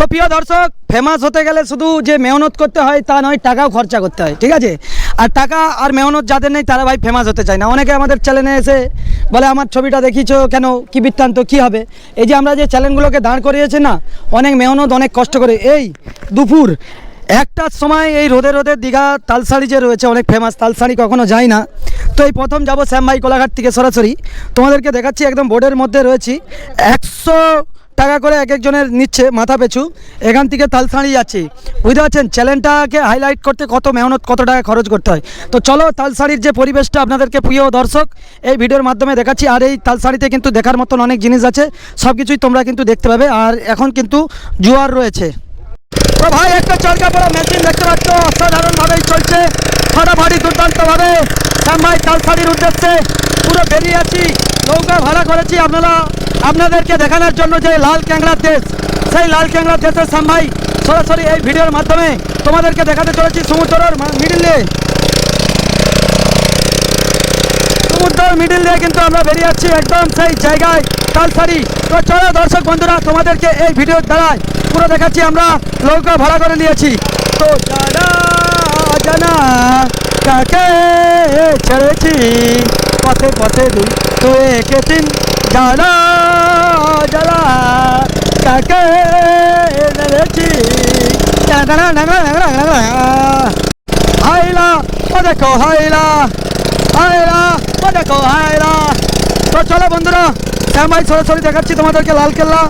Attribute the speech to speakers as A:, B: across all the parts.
A: তো প্রিয় দর্শক ফেমাস হতে গেলে শুধু যে মেহনত করতে হয় তা নয়, টাকাও খরচা করতে হয়, ঠিক আছে? আর টাকা আর মেহনত যাদের নেই, তারা ভাই ফেমাস হতে চায় না। অনেকে আমাদের চ্যানেলে এসে বলে, আমার ছবিটা দেখিছো কেন? কি বৃত্তান্ত? কি হবে? এই যে আমরা যে চ্যানেলগুলোকে দাঁড় করিয়েছি না, অনেক মেহনত, অনেক কষ্ট করে। এই দুপুর একটার সময় এই রোদে রোদে দীঘা তালসাড়ি যে রয়েছে, অনেক ফেমাস তালসাড়ি কখনো যাই না। তো এই প্রথম যাব শ্যামভাই কোলাঘাট থেকে সরাসরি। তোমাদেরকে দেখাচ্ছি, একদম বোর্ডের মধ্যে রয়েছি। একশো টাকা করে এক একজনের নিচ্ছে মাথা পিছু, এখান থেকে তালসাড়ি যাচ্ছি। বুঝতে পারছেন? চ্যানেলটাকে হাইলাইট করতে কত মেহনত, কত টাকা খরচ করতে হয়। তো চলো তালসাড়ির যে পরিবেশটা আপনাদেরকে প্রিয় দর্শক, এই ভিডিওর মাধ্যমে দেখাচ্ছি। আর এই তালসাড়িতে কিন্তু দেখার মতন অনেক জিনিস আছে। সব কিছুই তোমরা কিন্তু দেখতে পাবে। আর এখন কিন্তু জোয়ার রয়েছে। তো ভাই, একটা চরকা পড়া মেশিন দেখতে পাচ্ছ? অসাধারণভাবেই চলছে। ফাটাফাটি দুর্দান্তভাবে। শ্যাম ভাই তালসাড়ির উদ্দেশ্যে পুরো বেরিয়ে আছি। নৌকা ভাড়া করেছি আপনারা। আপনাদেরকে দেখানোর জন্য যে লাল ক্যাংড়ার দেশ, সেই লাল ক্যাংড়ার দেশের ভাই সরাসরি এই ভিডিওর মাধ্যমে তোমাদেরকে দেখাতে চলেছি সমুদ্রের মিডিলে সমুদ্রের মিডিল দিয়ে কিন্তু আমরা বেরিয়ে যাচ্ছি একদম সেই জায়গায়, তালসারি। তো চলো দর্শক বন্ধুরা, তোমাদেরকে এই ভিডিওর দ্বারায় পুরো দেখাচ্ছি, আমরা নৌকা ভাড়া করে নিয়েছি। তো জানা জানা কাকে ছেড়েছি? পথে পথে দুই, তো একে তিন জানা কাকে ডাঙা ডাঙা হাইলা ও দেখো হাইলা হায়রা ও দেখো হায়রা তো চলো বন্ধুরা শ্যামাই সরাসরি দেখাচ্ছি তোমাদেরকে লাল কেল্লা।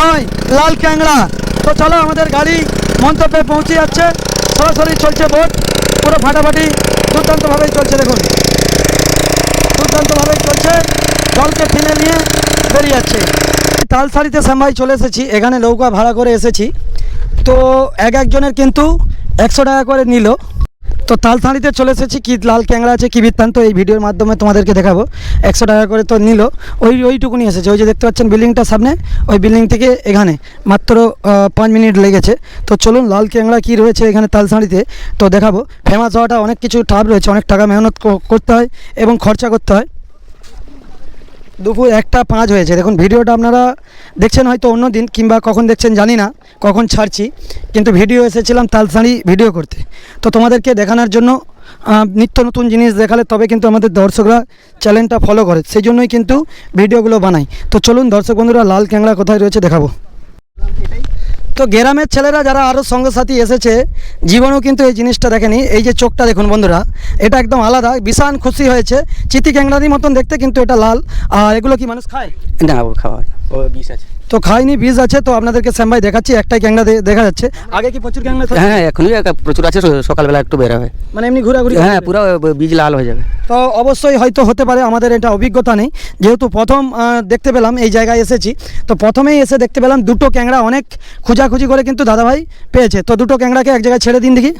A: নয়, লাল ক্যাংড়া তো চলো, আমাদের গাড়ি মন্তব্যে পৌঁছে যাচ্ছে। সরাসরি চলছে বোট। পুরো ফাটাফাটি দুর্দান্তভাবেই চলছে। দেখুন দুর্দান্তভাবেই চলছে জলকে টেনে নিয়ে বেরিয়ে যাচ্ছে। তালসারিতে শ্যামভাই চলে এসেছি, এখানে নৌকা ভাড়া করে এসেছি। তো এক একজনের কিন্তু একশো টাকা করে নিল। তো তালসাড়িতে চলে এসেছি, কী লাল ক্যাংড়া আছে, কী বৃত্তান্ত, এই ভিডিওর মাধ্যমে তোমাদেরকে দেখাবো। একশো টাকা করে তো নিল। ওই, ওইটুকুনি এসেছে, ওই যে দেখতে পাচ্ছেন বিল্ডিংটার সামনে, ওই বিল্ডিং থেকে এখানে, মাত্র পাঁচ মিনিট লেগেছে। তো চলুন, লাল ক্যাংড়া কী রয়েছে এখানে তালসাড়িতে তো দেখাবো। ফেমাস হওয়াটা অনেক কিছু টাফ রয়েছে, অনেক টাকা মেহনত করতে হয় এবং খরচা করতে হয়। দুপুর একটা পাঁচ হয়েছে। দেখুন, ভিডিওটা আপনারা দেখছেন হয়তো অন্য দিন কিংবা কখন দেখছেন জানি না, কখন ছাড়ছি, কিন্তু ভিডিও এসেছিলাম তালসাড়ি ভিডিও করতে। তো তোমাদেরকে দেখানোর জন্য নিত্য নতুন জিনিস দেখালে তবে কিন্তু আমাদের দর্শকরা চ্যানেলটা ফলো করে, সেই জন্যই কিন্তু ভিডিওগুলো বানাই। তো চলুন দর্শক বন্ধুরা, লাল ক্যাংড়া কোথায় রয়েছে দেখাবো। তো গ্রামের ছেলেরা যারা আরও সঙ্গসাথী এসেছে জীবনেও কিন্তু এই জিনিসটা দেখেনি। এই যে চোখটা দেখুন বন্ধুরা এটা একদম আলাদা বিশাল খুশি হয়েছে। চিতি ক্যাংরাদি মতন দেখতে কিন্তু এটা লাল। আর এগুলো কি মানুষ খায়?
B: না খাওয়া হয়। না। ও বিষ আছে।
A: তো খাইনি বীজ আছে তো আপনাদেরকে শ্যামভাই দেখাচ্ছি একটাই ক্যাংড়া দে- দেখা যাচ্ছে। আগে কি প্রচুর ক্যাংড়া থাকতো?
B: হ্যাঁ এখনই প্রচুর আছে সকালবেলা একটু বের হবে।
A: মানে এমনি ঘোরাঘুরি
B: হ্যাঁ পুরো বীজ লাল হয়ে যাবে।
A: তো অবশ্যই হয়তো হতে পারে আমাদের এটা অভিজ্ঞতা নেই। যেহেতু প্রথম দেখতে পেলাম এই জায়গায় এসেছি। তো প্রথমেই এসে দেখতে পেলাম দুটো ক্যাংড়া অনেক খোঁজাখুঁজি করে কিন্তু দাদাভাই পেয়েছে। তো দুটো ক্যাংড়াকে এক জায়গায় ছেড়ে দিন দেখি।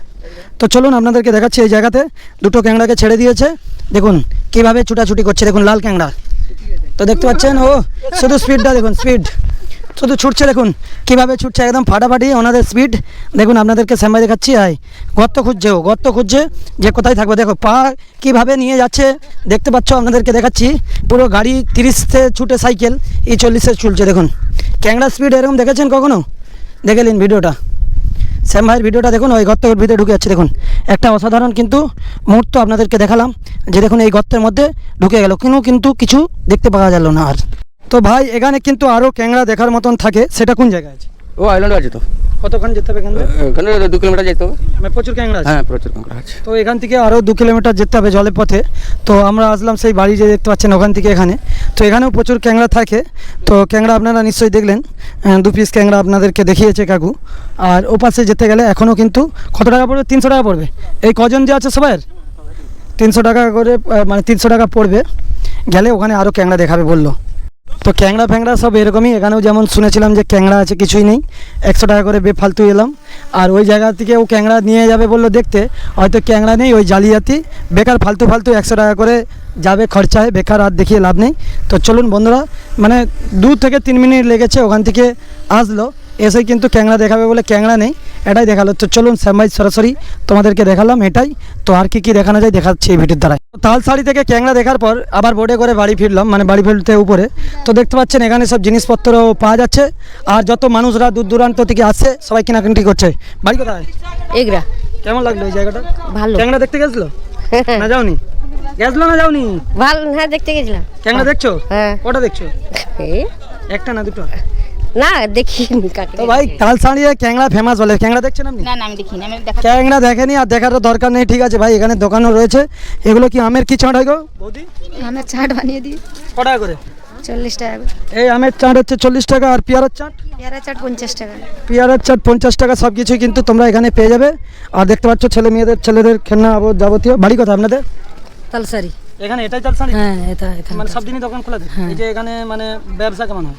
A: তো চলুন আপনাদেরকে দেখাচ্ছি এই জায়গাতে। দুটো ক্যাংড়াকে ছেড়ে দিয়েছে। দেখুন কীভাবে ছুটাছুটি করছে দেখুন লাল ক্যাংড়া। তো দেখতে পাচ্ছেন ও শুধু স্পিডটা দেখুন স্পিড শুধু ছুটছে দেখুন, কীভাবে ছুটছে একদম ফাটাফাটি, ওনাদের স্পিড দেখুন, আপনাদেরকে স্যাম্বাই দেখাচ্ছি, আয়। গর্ত খুঁজছে ও, গর্ত খুঁজছে যে কোথায় থাকবে। দেখো, পা কীভাবে নিয়ে যাচ্ছে, দেখতে পাচ্ছ, আপনাদেরকে দেখাচ্ছি। পুরো গাড়ি তিরিশে ছুটে সাইকেল এই চল্লিশে চলছে, দেখুন। ক্যাংড়া স্পিড এরকম দেখেছেন কখনো? দেখে নিন ভিডিওটা। শ্যাম ভাইয়ের ভিডিওটা দেখুন, ওই গর্তের ভিতরে ঢুকে যাচ্ছে, দেখুন। একটা অসাধারণ কিন্তু মুহূর্ত আপনাদেরকে দেখালাম, যে দেখুন, এই গর্তের মধ্যে ঢুকে গেল। কিন্তু কিন্তু কিছু দেখতে পাওয়া গেল না আর। তো ভাই এখানে কিন্তু আরও ক্যাংড়া দেখার মতন থাকে। সেটা কোন জায়গায় আছে?
B: ও আইল্যান্ড আছে তো।
A: কতক্ষণ যেতে হবে এখান?
B: দু কিলোমিটার যেতে হবে।
A: মানে প্রচুর ক্যাংড়া আছে?
B: হ্যাঁ প্রচুর কাঁকড়া আছে।
A: তো এখান থেকে আরও দু কিলোমিটার যেতে হবে জলের পথে। তো আমরা আসলাম সেই বাড়ি যে দেখতে পাচ্ছেন ওখান থেকে এখানে। তো এখানেও প্রচুর ক্যাংড়া থাকে। তো ক্যাংড়া আপনারা নিশ্চয়ই দেখলেন। দু পিস ক্যাংড়া আপনাদেরকে দেখিয়েছে কাকু। আর ও পাশে যেতে গেলে এখনও কিন্তু কত টাকা পড়বে? তিনশো টাকা পড়বে। এই কজন যে আছে সবাই? তিনশো টাকা করে মানে তিনশো টাকা পড়বে। গেলে ওখানে আরও ক্যাংড়া দেখাবে বলল। তো ক্যাংড়া ফ্যাংড়া সব এরকমই। এখানেও যেমন শুনেছিলাম যে ক্যাংড়া আছে, কিছুই নেই। একশো টাকা করে বেফালতু এলাম। আর ওই জায়গা থেকে ও ক্যাংড়া নিয়ে যাবে বলল দেখতে। হয়তো ক্যাংড়া নেই, ওই জালিয়াতি। বেকার ফালতু ফালতু একশো টাকা করে যাবে খরচায়, বেকার আর দেখিয়ে লাভ নেই। তো চলুন বন্ধুরা মানে দু থেকে তিন মিনিট লেগেছে, ওখান থেকে আসলো। এসে কিন্তু ক্যাংড়া দেখাবে বলে ক্যাংড়া নেই। এটাই দেখাল। তো চলুন শ্যাম সরাসরি তোমাদেরকে দেখালাম এটাই। তো আর কি কি দেখানো যায় দেখাচ্ছি এই ভিডিওর দ্বারা তালসাড়ি থেকে ক্যাংরা দেখার পর আবার বোটে করে বাড়ি ফিরলাম মানে বাড়ি ফিরতে উপরে। তো দেখতে পাচ্ছেন এখানে সব জিনিসপত্র পাওয়া যাচ্ছে। আর যত মানুষরা দূর দূরান্ত থেকে আসছে সবাই কেনাকাটি করছে। বাড়ি কোথায়?
C: এগরা।
A: কেমন লাগল এই জায়গাটা?
C: ভালো।
A: ক্যাংরা দেখতে গেছিল? না যাওনি? গেছিল না যাওনি?
C: ভালো হ্যাঁ দেখতে গেছিলাম।
A: ক্যাংরা দেখছ?
C: হ্যাঁ।
A: কটা দেখছ? একটা না দুটো?
C: না দেখিনি কাকে
A: তো ভাই তালসাড়িয়ে ক্যাংরা ফেমাস বলে ক্যাংরা দেখছেন আপনি?
D: না না আমি দেখিনি আমি দেখা
A: ক্যাংরা দেখেনি আর দেখারও দরকার নেই ঠিক আছে ভাই এখানে দোকানও রয়েছে। এগুলো কি আমের কি চাট হয় গো? বৌদি?
E: আমের চাট বানিয়ে দিই।
A: কটা করে?
E: চল্লিশ টাকা
A: এই আমের চাট হচ্ছে চল্লিশ টাকা আর পেয়ারার চাট?
E: পেয়ারা চাট পঞ্চাশ টাকা।
A: পেয়ারার চাট পঞ্চাশ টাকা সব কিছুই কিন্তু তোমরা এখানে পেয়ে যাবে। আর দেখতে পাচ্ছ ছেলে মেয়েদের ছেলেদের খেলনা যাবতীয়। বাড়ি কথা আপনাদের?
E: তালসারি
A: এখানে এটাই তালসাড়ি?
E: হ্যাঁ এটা এটা।
A: মানে সব দিনই দোকান খোলা থাকে। এই যে এখানে মানে ব্যবসা কেমন হয়?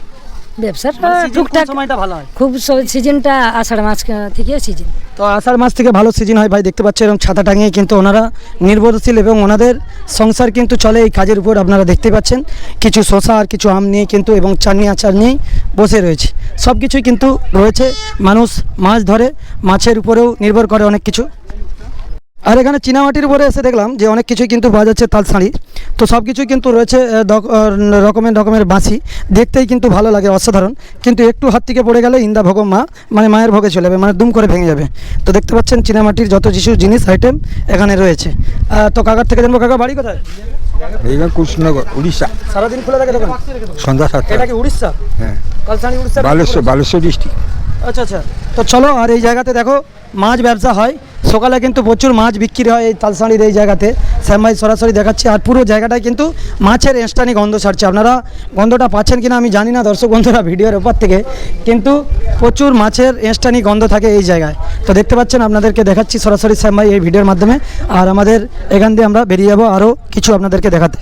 E: ব্যবসাটা
A: মানে season কোন
E: টুকটাক
A: সময়টা ভালো হয়?
E: খুব সিজনটা আষাঢ় মাস থেকে সিজন
A: তো আষাঢ় মাস থেকে ভালো সিজন হয় ভাই দেখতে পাচ্ছেন এরকম ছাতা টাঙিয়ে কিন্তু ওনারা নির্ভরশীল এবং ওনাদের সংসার কিন্তু চলে এই কাজের উপর আপনারা দেখতে পাচ্ছেন। কিছু শশা আর কিছু আম নিয়ে কিন্তু এবং চাটনি আচার নিয়েই বসে রয়েছে। সব কিছুই কিন্তু রয়েছে মানুষ মাছ ধরে মাছের উপরেও নির্ভর করে অনেক কিছু। আর এখানে চীনামাটির উপরে এসে দেখলাম যে অনেক কিছুই কিন্তু পাওয়া যাচ্ছে তালসাড়ি তো সব কিছুই কিন্তু রয়েছে রকমের রকমের বাঁশি। দেখতেই কিন্তু ভালো লাগে অসাধারণ। কিন্তু একটু হাত থেকে পড়ে গেলে ইন্দা ভোগ মা মানে মায়ের ভোগে চলে যাবে মানে দুম করে ভেঙে যাবে। তো দেখতে পাচ্ছেন চীনামাটির যত কিছু জিনিস আইটেম এখানে রয়েছে। তো কাকার থেকে জানব কাকা বাড়ি কোথায়?
F: এইবার কৃষ্ণনগর উড়িষ্যা।
A: সারাদিন খোলা থাকে দোকান?
F: সন্ধ্যা সাতটা।
A: এটা কি উড়িষ্যা?
F: হ্যাঁ।
A: কালসাড়ি উড়িষ্যা?
F: বালেশ্বর বালেশ্বর ডিস্ট্রিক্ট।
A: আচ্ছা আচ্ছা। তো চলো আর এই জায়গাতে দেখো মাছ ব্যবসা হয়। সকালে কিন্তু প্রচুর মাছ বিক্রি হয় এই তালসাড়ির এই জায়গাতে। শ্যামভাই সরাসরি দেখাচ্ছে। আর পুরো জায়গাটায় কিন্তু মাছের এনস্টানি গন্ধ ছাড়ছে। আপনারা গন্ধটা পাচ্ছেন কিনা আমি জানি না দর্শক বন্ধুরা ভিডিওর ওপর থেকে। কিন্তু প্রচুর মাছের এনস্টানি গন্ধ থাকে এই জায়গায়। তো দেখতে পাচ্ছেন আপনাদেরকে দেখাচ্ছি সরাসরি শ্যামভাই এই ভিডিওর মাধ্যমে। আর আমাদের এখান দিয়ে আমরা বেরিয়ে যাব আরও কিছু আপনাদেরকে দেখাতে।